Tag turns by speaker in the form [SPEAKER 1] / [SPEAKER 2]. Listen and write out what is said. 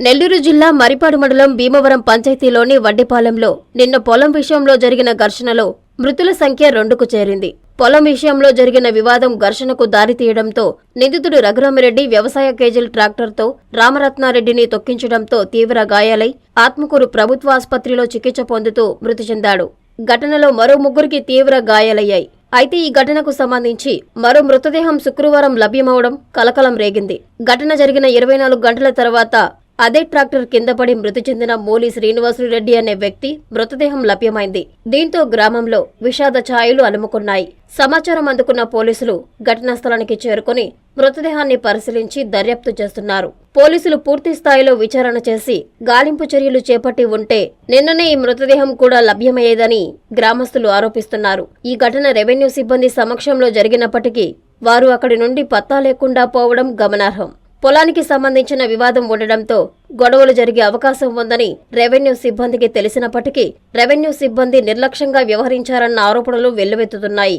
[SPEAKER 1] నెల్లూరు జిల్లా మరిపాడు మండలం భీమవరం పంచాయతీలోని వడ్డిపాలెంలో నిన్న పొలం విషయంలో జరిగిన ఘర్షణలో మృతుల సంఖ్య రెండుకు చేరింది. పొలం విషయంలో జరిగిన వివాదం ఘర్షణకు దారితీయడంతో నిందితుడు రఘురామిరెడ్డి వ్యవసాయ కేజీల్ ట్రాక్టర్తో రామరత్నారెడ్డిని తొక్కించడంతో తీవ్ర గాయాలై ఆత్మకూరు ప్రభుత్వ ఆసుపత్రిలో చికిత్స పొందుతూ మృతి చెందాడు. ఘటనలో మరో ముగ్గురికి తీవ్ర గాయాలయ్యాయి. అయితే ఈ ఘటనకు సంబంధించి మరో మృతదేహం శుక్రవారం లభ్యమవడం కలకలం రేగింది. ఘటన జరిగిన ఇరవై నాలుగు గంటల తర్వాత అదే ట్రాక్టర్ కింద పడి మృతి చెందిన మూలి శ్రీనివాసులరెడ్డి అనే వ్యక్తి మృతదేహం లభ్యమైంది. దీంతో గ్రామంలో విషాద ఛాయలు అలుముకున్నాయి. సమాచారం అందుకున్న పోలీసులు ఘటనా స్థలానికి చేరుకుని మృతదేహాన్ని పరిశీలించి దర్యాప్తు చేస్తున్నారు. పోలీసులు పూర్తి స్థాయిలో విచారణ చేసి గాలింపు చర్యలు చేపట్టి ఉంటే నిన్ననే ఈ మృతదేహం కూడా లభ్యమయ్యేదని గ్రామస్తులు ఆరోపిస్తున్నారు. ఈ ఘటన రెవెన్యూ సిబ్బంది సమక్షంలో జరిగినప్పటికీ వారు అక్కడి నుండి పత్తా లేకుండా పోవడం గమనార్హం. పొలానికి సంబంధించిన వివాదం ఉండడంతో గొడవలు జరిగే అవకాశం ఉందని రెవెన్యూ సిబ్బందికి తెలిసినప్పటికీ రెవెన్యూ సిబ్బంది నిర్లక్ష్యంగా వ్యవహరించారన్న ఆరోపణలు వెల్లువెత్తుతున్నాయి.